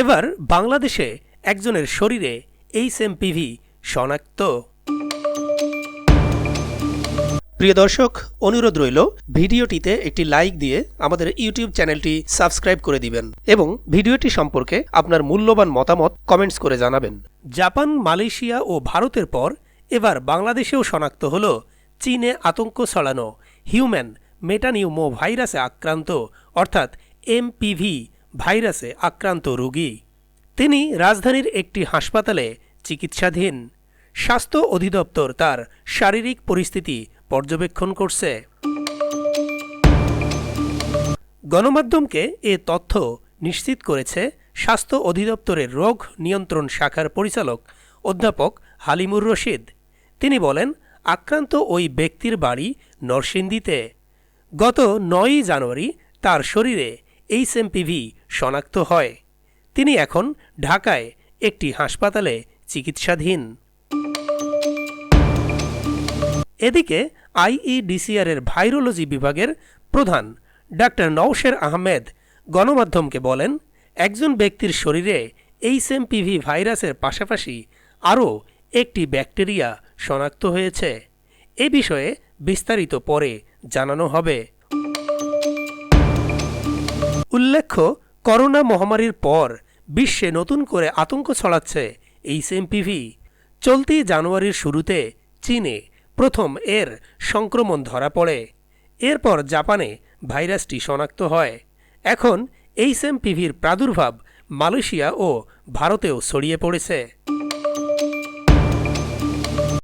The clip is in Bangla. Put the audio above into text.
এবার বাংলাদেশে একজনের শরীরে এইচ এমপিভি শনাক্ত। প্রিয় দর্শক অনুরোধ রইল ভিডিওটিতে একটি লাইক দিয়ে আমাদের ইউটিউব চ্যানেলটি সাবস্ক্রাইব করে দিবেন এবং ভিডিওটি সম্পর্কে আপনার মূল্যবান মতামত কমেন্টস করে জানাবেন। জাপান মালয়েশিয়া ও ভারতের পর এবার বাংলাদেশেও শনাক্ত হল চীনে আতঙ্ক ছড়ানো হিউম্যান মেটানিউমো ভাইরাসে আক্রান্ত অর্থাৎ এমপিভি ভাইরাসে আক্রান্ত রোগী। তিনি রাজধানীর একটি হাসপাতালে চিকিৎসাধীন। স্বাস্থ্য অধিদপ্তর তার শারীরিক পরিস্থিতি পর্যবেক্ষণ করছে। গণমাধ্যমকে এ তথ্য নিশ্চিত করেছে স্বাস্থ্য অধিদপ্তরের রোগ নিয়ন্ত্রণ শাখার পরিচালক অধ্যাপক হালিমুর রশিদ। তিনি বলেন, আক্রান্ত ওই ব্যক্তির বাড়ি নরসিংদীতে। গত নয়ই জানুয়ারি তার শরীরে এইচএমপিভি শনাক্ত হয়। তিনি এখন ঢাকায় একটি হাসপাতালে চিকিৎসাধীন। এদিকে আইইডিসিআর এর ভাইরোলজি বিভাগের প্রধান ডাক্তার নওশের আহমেদ গণমাধ্যমকে বলেন, একজন ব্যক্তির শরীরে এইচএমপিভি ভাইরাসের পাশাপাশি আরও একটি ব্যাকটেরিয়া শনাক্ত হয়েছে। এ বিষয়ে বিস্তারিত পরে জানানো হবে। উল্লেখ্য, করোনা মহামারীর পর বিশ্বে নতুন করে আতঙ্ক ছড়াচ্ছে এইচএমপিভি। চলতি জানুয়ারির শুরুতে চীনে প্রথম এর সংক্রমণ ধরা পড়ে। এরপর জাপানে ভাইরাসটি শনাক্ত হয়। এখন এইচএমপিভির প্রাদুর্ভাব মালয়েশিয়া ও ভারতেও ছড়িয়ে পড়েছে।